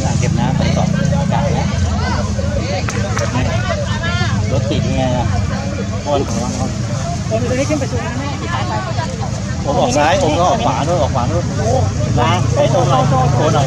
ที่อ่างเก็บน้ำไปสองกะแนะรถติดยังไงอะวนผมจะให้ขึ้นปสูงนะแมผมบอกซ้ายผมก็ออกขวาด้วยออกขวาด้วยมาไอ้ตรงไหนโคหน่อย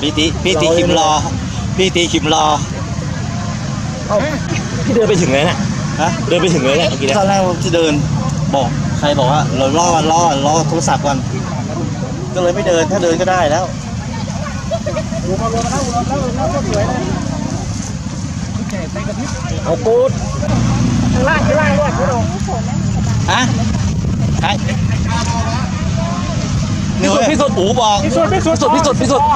พี่ตีพี่ตีคิมรอ พี่ตีคิมรอพี่เดินไปถึงเลยน่ะฮะเดินไปถึงเลยเนี่ยเมื่อกี้เนี่ยตอนแรกผมจะเดินบอกใครบอกว่าเราล่อกันล่อกันล่อโทรศัพท์กันก็เลยไม่เดินถ้าเดินก็ได้แล้วรวมมารวมมาแล้วรวมแล้วรวมแล้วก็สวยเลยในกระพริบเอากูดข้างล่างข้างล่างด้วยคุณองฮะใคร นี่เว้ยพี่สุดอูบอกพิสูจน์พิสูจน์พิสุทธิ์พิสุทธิ์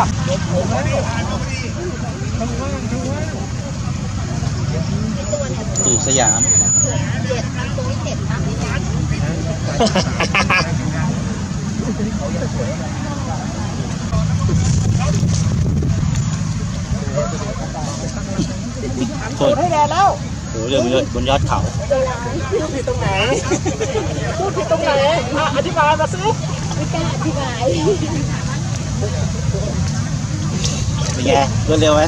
สู่สยามโดนให้แดนแล้ว โอ้โหเรื่องเลยบนยอดเขาพูดผิดตรงไหนพูดผิดตรงไหนอะอธิบายมาสิเป็นไงรวดเร็วไหม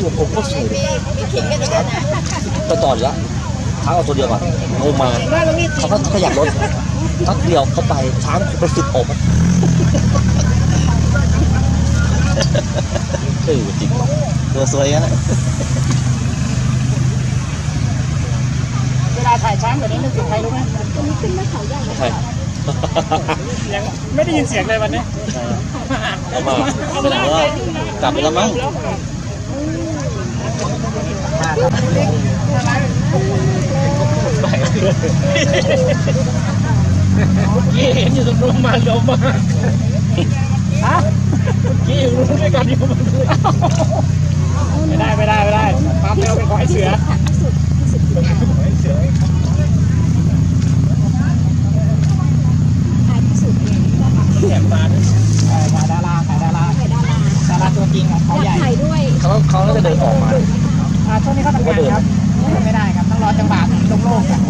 ตัวผมก็สวยต่อต่ออยู่แล้วช้างเอาตัวเดียวก่อนเอามาได้แล้วนี่เขาก็ขยับรถทักเดียวเข้าไปช้างไปสุดอกอะเออจริงตัวสวยงั้นแหละ เว ลาถ่ายช้างแบบนี้นึกถึงใครรู้ไหมใช่ยังไม่ได้ยินเสียงเลยวันนี้เอามาแสดงว่ากลับไปแล้วมั้งยี่เห็นอยู่ตรงนู้นมาเร็วมากฮะยี่อยู่นู้นด้วยกันอยู่มันไม่ได้ไม่ได้ไม่ได้ความเร็วเป็นของไอ้เสือ แถมมาด้วยถ่ายดาราถ่ายดาราดาราตัวจริงของเขาใหญ่ถ่ายด้วยเขาเขาน่าจะเดินออกมา อ่าช่วงนี้เขาทำงานครับไม่ได้ครับต้องรอจังหวะโล่งๆครับ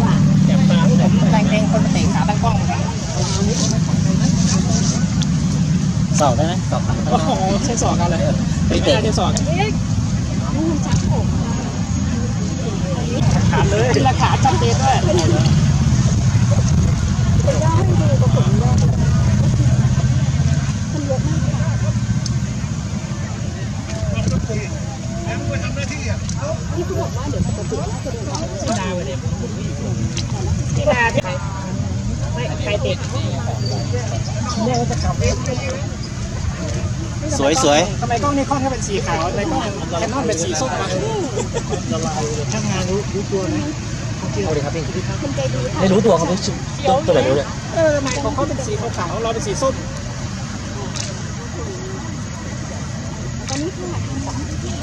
แถมมาผมแรงเกงคนเตะขาตั้งกล้องเหมือนกันเสาได้ไหมเสาขาโอ้โหใช้สอกกันเลยไม่ได้ใช้สอก ขานเลยราขาชัดเจนด้วย ที่นาที่ไม่ใครติดเนี่ยก็จะขับ ส วยสวยทำไมกล้องนี้ค่อนข้างเป็นสีขาวทำไมกล้องแคนนอนเป็นสีส้มมาช่างงานรู้รู้ตัวไหมเอาเลยครับพี่ไม่รู้ตัวเขาไม่ชื่อตัวไหนไม่รู้เนี่ยเออทำไมของเขาเป็นสีขาวๆเราเป็นสีส้ม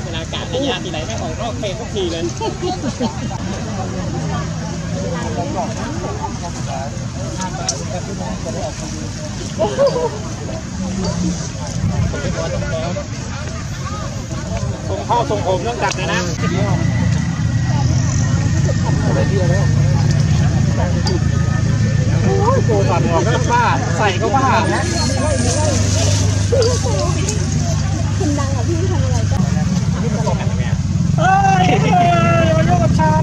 เวลากาศระยะที่ไหนไม่ออกนอกเฟรมทุกทีเลย ส่งพ่อส่งผมต้องกลับเลยนะโอ้ยโกถอดหมวกก็บ้าใส่ก็บ้าคุณดังอะพี่ทำอะไรก็ เฮ้ยอย่ามายุ่งกับฉัน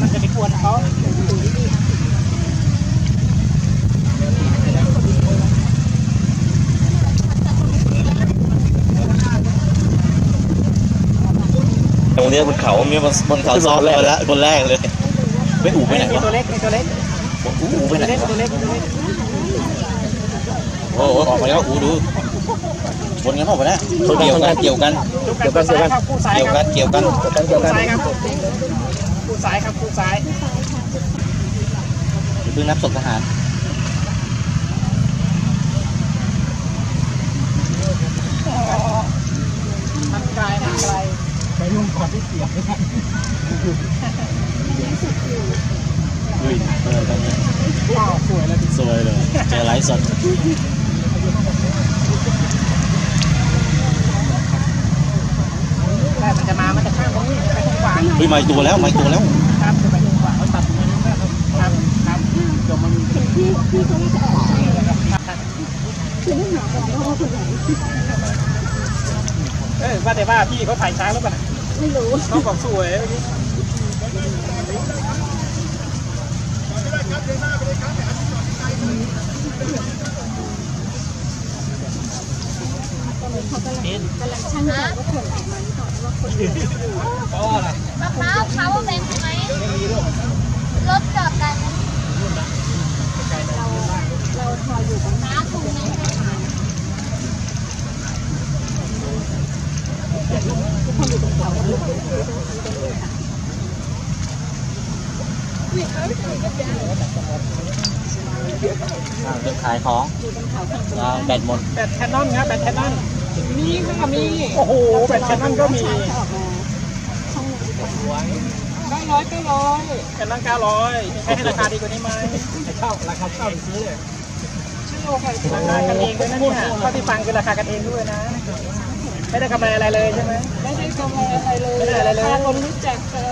มันจะไปกวนเขา ต รงนี้บนเขามีบนบนเขาซ้อนเลยแล้วบนแรกเลย ไม่อู่ไปไหนมีวะตัวเล็กมีตัวเล็กอู่ไปตัวไหนเล็กวะตัวเล็กตัวเล็กโอ้โหออกมาแล้วอู่ดูวนกันหมดไปแล้วเกี่ยวกันเกี่ยวกันจุกกันคู่ซ้ายครับคู่ซ้ายเกี่ยวคกัรับนเกี่ยวกันกันเกี่ยวคู่กันซ้ายครับคู่ซ้ายครับคู่ซ้ายอย่าเพิ่งนับศพทหารมันไกลมันไกลไไปยุ่งก่อนที่เสียงอุ้ยเออตอนนี้สวยเลยสวยเลยเจอไลฟ์สดแต่มันจะมามันจะข้ามตรงนี้ไปทางขวาเฮ้ยมาอีกตัวแล้วมาอีกตัวแล้วครับจะไปทางขวาเขาตัดตรงนี้นะครับครับครับเดี๋ยวมันเห็นพี่พี่เขาน่าจะออกครับคือไม่หาบอกว่าคนไหน เออว่าแต่ว่าพี่เขาถ่ายช้างแล้วป่ะไม่รู้เขาบอกสวยเมื่อกี้เขากำลังกำลังช่างใจว่าคนออกมาหรือเปล่าว่าคนไหนอ๋ออะไรมะพร้าวพาวเวอร์แบงค์ไหมรถจอดกันเราเราคอยอยู่ตรงน้าถุงนึง ทุกคนอยู่ตรงเขาแล้ว ทุกคนอ่าเริ่มขายของอยู่ตรงเขาข้างบนอ่าแบตหมดแบตแคนนอนครับแบตแคนนอนมีค่ะมี โอ้โห แบตแคนนอนก็มีช้างจะออกมาช่องนี้ก่อนเก้าร้อยเก้าร้อยแคนนอนเก้าร้อยใช้ให้ราคาดีกว่านี้ไหมเช่าราคาเช่าซื้อเลยราคากันเองด้วยนะเนี่ยเท่าที่ฟังคือราคากันเองด้วยนะ ไม่ได้กำไรอะไรเลยใช่ไหมไม่ได้กำไรอะไรเลยไม่ได้อะไรเลยคนรู้จักเขา